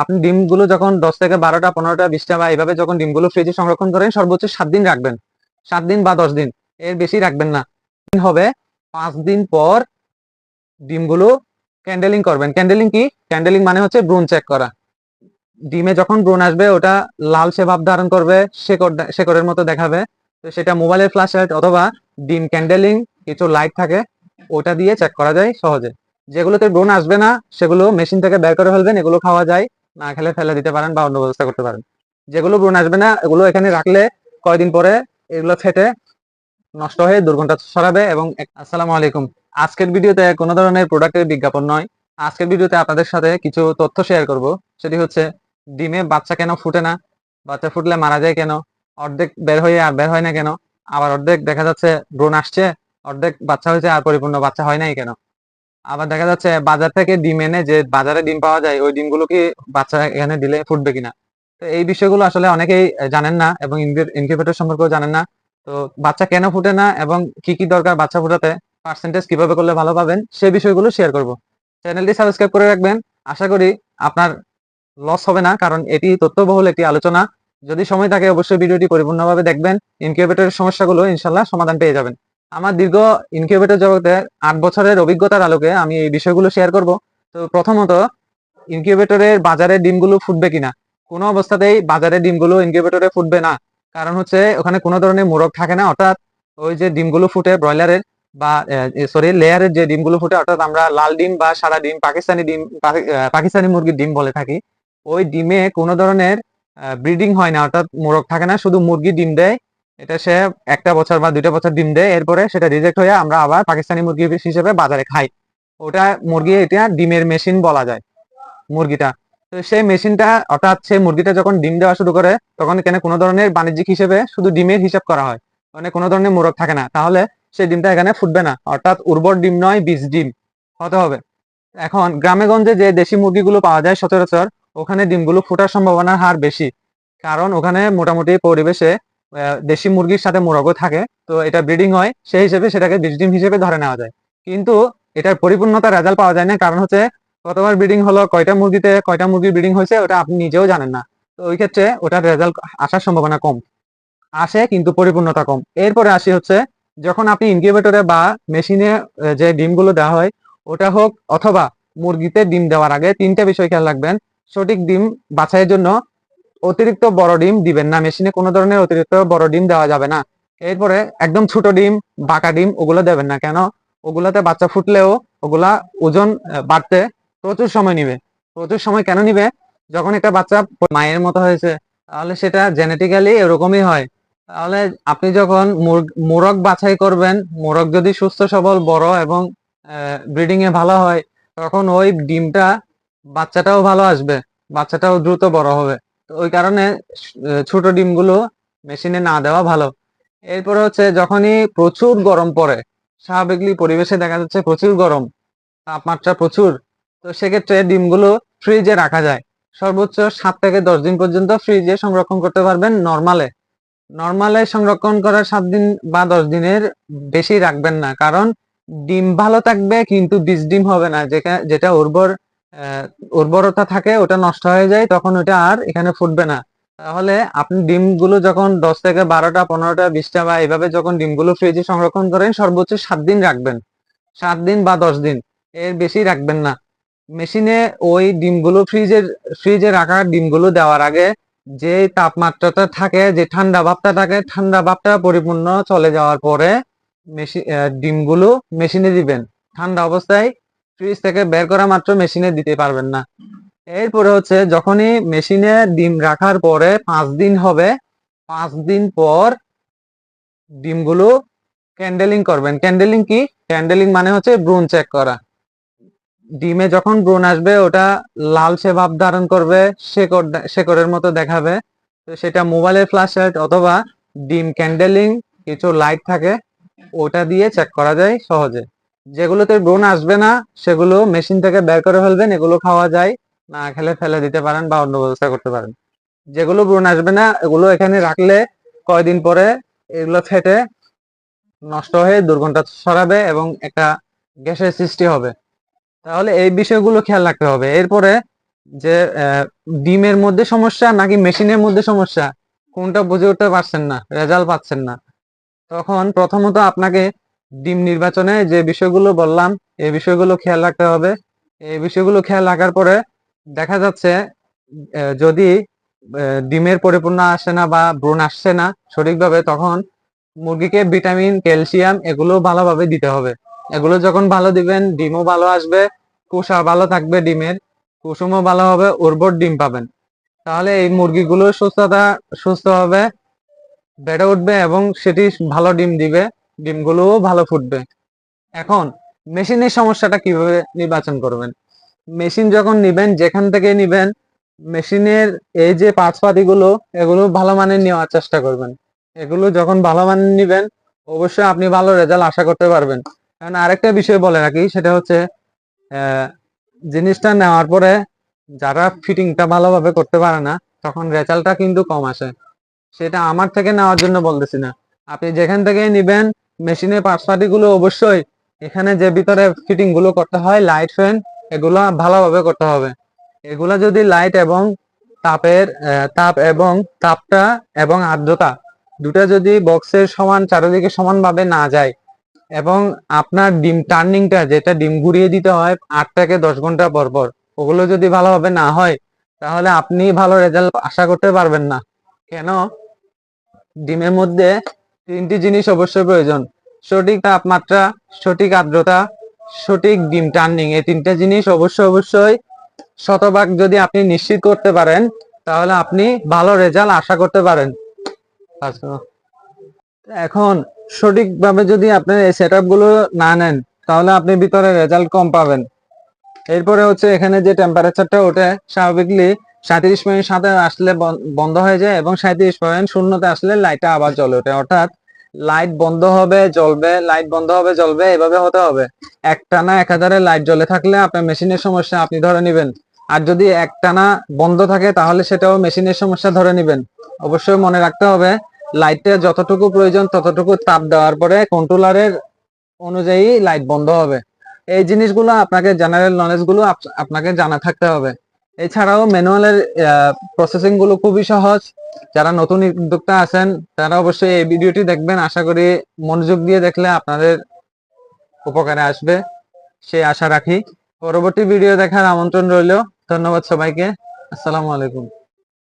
আপনি ডিমগুলো যখন দশ থেকে বারোটা, পনেরোটা, বিশটা বা এইভাবে যখন ডিমগুলো ফ্রিজে সংরক্ষণ করেন, সর্বোচ্চ সাত দিন রাখবেন। সাত দিন বা দশ দিন, এর বেশি রাখবেন না। হবে পাঁচ দিন পর ডিমগুলো ক্যান্ডেলিং করবেন। ক্যান্ডেলিং কি? ক্যান্ডেলিং মানে হচ্ছে ব্রুন চেক করা। ডিমে যখন ব্রুন আসবে, ওটা লালচে ভাব ধারণ করবে, শেকড় শেকড়ের মতো দেখাবে। তো সেটা মোবাইলের ফ্ল্যাশ লাইট অথবা ডিম ক্যান্ডেলিং কিছু লাইট থাকে, ওটা দিয়ে চেক করা যায় সহজে। যেগুলোতে ব্রণ আসবে না, সেগুলো মেশিন থেকে বের করে ফেলবেন, এগুলো খাওয়া যায়। না খেলে ফেলে দিতে পারেন বা অন্য ব্যবস্থা করতে পারেন। যেগুলো ব্রণ আসবে না, এগুলো এখানে রাখলে কয়দিন পরে এগুলো ফেটে নষ্ট হয়ে দুর্গন্ধ ছড়াবে এবং আসসালামু আলাইকুম। আজকের ভিডিওতে কোনো ধরনের প্রোডাক্টের বিজ্ঞাপন নয়। আজকের ভিডিওতে আপনাদের সাথে কিছু তথ্য শেয়ার করব। সেটি হচ্ছে, ডিমে বাচ্চা কেন ফুটে না? বাচ্চা ফুটলে মারা যায় কেন? অর্ধেক বের হয়ে আর বের হয় না কেন? আবার অর্ধেক দেখা যাচ্ছে ব্রণ আসছে, অর্ধেক বাচ্চা হয়েছে আর পরিপূর্ণ বাচ্চা হয় নাই কেন? আবার দেখা যাচ্ছে বাজার থেকে ডিম এনে যে বাজারে ডিম পাওয়া যায়, ওই ডিমগুলো কি বাচ্চা এখানে দিলে ফুটবে কিনা? তো এই বিষয়গুলো আসলে অনেকেই জানেন না এবং ইনকিউবেটর সম্পর্কেও জানেন না। তো বাচ্চা কেন ফুটে না এবং কি কি দরকার বাচ্চা ফুটাতে পার্সেন্টেজ কীভাবে করলে ভালো পাবেন সেই বিষয়গুলো শেয়ার করব। চ্যানেলটি সাবস্ক্রাইব করে রাখবেন। আশা করি আপনার লস হবে না, কারণ এটি তথ্যবহুল একটি আলোচনা। যদি সময় থাকে, অবশ্যই ভিডিওটি পরিপূর্ণভাবে দেখবেন। ইনকিউবেটরের সমস্যাগুলো ইনশাল্লাহ সমাধান পেয়ে যাবেন। আমার দীর্ঘ ইনকিউবেটর জগতে আট বছরের অভিজ্ঞতার আলোকে আমি এই বিষয়গুলো শেয়ার করব। তো প্রথমত ইনকিউবেটরের বাজারে ডিমগুলো ফুটবে কিনা? কোনো অবস্থাতেই বাজারে ডিমগুলো ইনকিউবেটরে ফুটবে না। কারণ হচ্ছে, ওখানে কোনো ধরনের মোরগ থাকে না, অর্থাৎ ওই যে ডিমগুলো ফুটে ব্রয়লারের বা সরি লেয়ারের যে ডিমগুলো ফুটে, অর্থাৎ আমরা লাল ডিম বা সাদা ডিম, পাকিস্তানি ডিম, পাকি- পাকিস্তানি মুরগির ডিম বলে থাকি, ওই ডিমে কোনো ধরনের ব্রিডিং হয় না, অর্থাৎ মোরগ থাকে না, শুধু মুরগি ডিম দেয় এটা সে একটা বছর বা দুইটা বছর ডিম দেয়, এরপরে সেটা রিজেক্ট হয়ে আমরা আবার পাকিস্তানি মুরগি হিসেবে বাজারে খাই। ওটা মুরগি এটা ডিমের মেশিন বলা যায়, মুরগিটা। তো সেই মেশিনটা অর্থাৎ সেই মুরগিটা যখন ডিম দেওয়া শুরু করে, তখন এখানে কোনো ধরনের বাণিজ্যিক হিসেবে শুধু ডিমের হিসাব করা হয়। মানে কোনো ধরনের মোরগ থাকে না। তাহলে সেই ডিমটা এখানে ফুটবে না। অর্থাৎ উর্বর ডিম নয়, বীজ ডিম। হতে হবে। এখন গ্রামে গঞ্জে যে দেশি মুরগিগুলো পাওয়া যায় সচরাচর, ওখানে ডিমগুলো ফোটার সম্ভাবনার হার বেশি। কারণ ওখানে মোটামুটি পরিবেশে দেশি মুরগির সাথে মোরগও থাকে, তো এটা ব্রিডিং হয়, সেই হিসেবে সেটাকে বীজ ডিম হিসেবে ধরে নেওয়া যায়। কিন্তু এটার পরিপূর্ণতা রেজাল্ট পাওয়া যায় না, কারণ হচ্ছে কতবার ব্রিডিং হলো, কয়টা মুরগিতে কয়টা মুরগির ব্রিডিং হয়েছে, ওটা আপনি নিজেও জানেন না। তো ওই ক্ষেত্রে ওটার রেজাল্ট আসার সম্ভাবনা কম। আসে কিন্তু পরিপূর্ণতা কম। এরপরে আসি হচ্ছে, যখন আপনি ইনকিউবেটরে বা মেশিনে যে ডিমগুলো দেওয়া হয়, ওটা হোক অথবা মুরগিতে ডিম দেওয়ার আগে তিনটা বিষয় খেয়াল রাখবেন। সঠিক ডিম বাছাইয়ের জন্য অতিরিক্ত বড় ডিম দিবেন না, মেশিনে কোনো ধরনের অতিরিক্ত বড় ডিম দেওয়া যাবে না। এরপরে একদম ছোট ডিম, বাঁকা ডিম, ওগুলো দেবেন না। কেন? ওগুলাতে বাচ্চা ফুটলেও ওগুলা ওজন বাড়তে প্রচুর সময় নিবে। প্রচুর সময় কেন নিবে? যখন একটা বাচ্চা মায়ের মতো হয়েছে, তাহলে সেটা জেনেটিক্যালি এরকমই হয়। তাহলে আপনি যখন মোরগ বাছাই করবেন, মোরগ যদি সুস্থ, সবল, বড় এবং ব্রিডিং এ ভালো হয়, তখন ওই ডিমটা বাচ্চাটাও ভালো আসবে, বাচ্চাটাও দ্রুত বড় হবে। ওই কারণে ছোট ডিমগুলো মেশিনে না দেওয়া ভালো। এরপরে হচ্ছে যখনই প্রচুর গরম পড়ে, স্বাভাবিকলি পরিবেশে দেখা যাচ্ছে প্রচুর গরম, তাপমাত্রা প্রচুর, তো সেক্ষেত্রে ডিমগুলো ফ্রিজে রাখা যায়। সর্বোচ্চ সাত থেকে দশ দিন পর্যন্ত ফ্রিজে সংরক্ষণ করতে পারবেন নর্মালে। নর্মালে সংরক্ষণ করার সাত দিন বা দশ দিনের বেশি রাখবেন না, কারণ ডিম ভালো থাকবে কিন্তু বীজ ডিম হবে না যেটা উর্বর উর্বরতা থাকে, ওটা নষ্ট হয়ে যায়, তখন ওটা আর এখানে ফুটবে না। তাহলে আপনি ডিমগুলো যখন দশ থেকে বারোটা, পনেরোটা, বিশটা বা এইভাবে যখন ডিমগুলো ফ্রিজে সংরক্ষণ করেন, সর্বোচ্চ সাত দিন রাখবেন। সাত দিন বা দশ দিন, এর বেশি রাখবেন না। মেশিনে ওই ডিমগুলো ফ্রিজের ফ্রিজে রাখা ডিমগুলো দেওয়ার আগে যে তাপমাত্রাটা থাকে, যে ঠান্ডা ভাবটা থাকে, ঠান্ডা ভাবটা পরিপূর্ণ চলে যাওয়ার পরে মেশিন ডিমগুলো মেশিনে দিবেন। ঠান্ডা অবস্থায় ফ্রিজ থেকে বের করা মাত্র মেশিনে দিতে পারবেন না। এরপরে হচ্ছে যখনই মেশিনে ডিম রাখার পরে পাঁচ দিন হবে, পাঁচ দিন পর ডিমগুলো ক্যান্ডেলিং করবেন। ক্যান্ডেলিং কি? ক্যান্ডেলিং মানে হচ্ছে ব্রুন চেক করা। ডিমে যখন ব্রুন আসবে, ওটা লালচে ভাব ধারণ করবে, শেকড় শেকড়ের মতো দেখাবে। তো সেটা মোবাইলের ফ্ল্যাশ লাইট অথবা ডিম ক্যান্ডেলিং কিছু লাইট থাকে, ওটা দিয়ে চেক করা যায় সহজে। যেগুলোতে ব্রণ আসবে না, সেগুলো মেশিন থেকে বের করে ফেলবেন, এগুলো খাওয়া যায়। না খেলে ফেলে দিতে পারেন বা অন্য ব্যবস্থা করতে পারেন। যেগুলো ব্রণ আসবে না, এগুলো এখানে রাখলে কয়দিন পরে এগুলো ফেটে নষ্ট হয়ে দুর্গন্ধ ছড়াবে এবং একটা গ্যাসের সৃষ্টি হবে। তাহলে এই বিষয়গুলো খেয়াল রাখতে হবে। এরপরে যে ডিমের মধ্যে সমস্যা নাকি মেশিনের মধ্যে সমস্যা, কোনটা বুঝে উঠতে পারছেন না, রেজাল্ট পাচ্ছেন না, তখন প্রথমত আপনাকে ডিম নির্বাচনে যে বিষয়গুলো বললাম, এই বিষয়গুলো খেয়াল রাখতে হবে। এই বিষয়গুলো খেয়াল রাখার পরে দেখা যাচ্ছে যদি ডিমের পরিপূর্ণ আসে না বা ব্রণ আসছে না সঠিকভাবে, তখন মুরগিকে ভিটামিন, ক্যালসিয়াম এগুলো ভালোভাবে দিতে হবে। এগুলো যখন ভালো দিবেন, ডিমও ভালো আসবে কুসা ভালো থাকবে ডিমের, কুসুমও ভালো হবে, উর্বর ডিম পাবেন। তাহলে এই মুরগিগুলো সুস্থতা, সুস্থ হবে, বেড়ে উঠবে এবং সেটি ভালো ডিম দিবে। ডিমগুলোও ভালো ফুটবে। এখন মেশিনের সমস্যাটা কীভাবে নির্বাচন করবেন? মেশিন যখন নিবেন, যেখান থেকে নিবেন মেশিনের এই যে পাতিগুলো, এগুলো ভালো মানের নেওয়ার চেষ্টা করবেন। এগুলো যখন ভালো মানের নিবেন, অবশ্যই আপনি ভালো রেজাল্ট আশা করতে পারবেন। কারণ আরেকটা বিষয় বলে রাখি, সেটা হচ্ছে জিনিসটা নেওয়ার পরে যারা ফিটিংটা ভালোভাবে করতে পারে না, তখন রেজাল্টটা কিন্তু কম আসে। সেটা আমার থেকে নেওয়ার জন্য বলতেছি না। আপনি যেখান থেকে নিবেন মেশিনের পার্টসপাতি গুলো অবশ্যই এখানে যে ভিতরে ফিটিংগুলো করতে হয় লাইট ফ্যান এগুলো ভালোভাবে করতে হবে। এগুলা যদি লাইট এবং তাপের তাপ এবং তাপটা এবং আর্দ্রতা দুটা যদি বক্সের সমান, চারিদিকে সমানভাবে না যায় এবং আপনার ডিম টার্নিংটা যেটা ডিম ঘুরিয়ে দিতে হয় আট থেকে দশ ঘণ্টা পর পর, ওগুলো যদি ভালোভাবে না হয়, তাহলে আপনি ভালো রেজাল্ট আশা করতে পারবেন না। কেন? ডিমের মধ্যে তিনটি জিনিস অবশ্যই প্রয়োজন। সঠিক তাপমাত্রা, সঠিক আর্দ্রতা, সঠিক ডিম টার্নিং, এই তিনটা জিনিস অবশ্যই অবশ্যই শতভাগ যদি আপনি নিশ্চিত করতে পারেন, তাহলে আপনি ভালো রেজাল্ট আশা করতে পারেন। এখন সঠিকভাবে যদি আপনি এই সেটগুলো না নেন, তাহলে আপনি ভিতরে রেজাল্ট কম পাবেন। এরপরে হচ্ছে এখানে যে টেম্পারেচারটা ওঠে স্বাভাবিকলি সাঁত্রিশ পয়েন্ট সাথে আসলে বন- বন্ধ হয়ে যায় এবং সাঁত্রিশ পয়েন্ট শূন্যতে আসলে লাইটটা আবার জ্বলে ওঠে। অর্থাৎ লাইট বন্ধ হবে, জ্বলবে লাইট বন্ধ হবে, জ্বলবে, এভাবে হতে হবে। একটানা একাধারে লাইট জ্বলে থাকলে আপনার মেশিনের সমস্যা আপনি ধরে নেবেন। আর যদি একটানা বন্ধ থাকে তাহলে সেটাও মেশিনের সমস্যা ধরে নেবেন। অবশ্যই মনে রাখতে হবে লাইটটা যতটুকু প্রয়োজন ততটুকু তাপ দেওয়ার পরে কন্ট্রোলারের অনুযায়ী লাইট বন্ধ হবে। এই জিনিসগুলো আপনাকে জেনারেল নলেজগুলো আপনাকে জানা থাকতে হবে। এছাড়াও ম্যানুয়ালের প্রসেসিংগুলো খুবই সহজ। যারা নতুন উদ্যোক্তা আছেন, তারা অবশ্যই এই ভিডিওটি দেখবেন। আশা করি মনোযোগ দিয়ে দেখলে আপনাদের উপকারে আসবে। সে আশা রাখি। পরবর্তী ভিডিও দেখার আমন্ত্রণ রইল। ধন্যবাদ সবাইকে। আসসালামু আলাইকুম।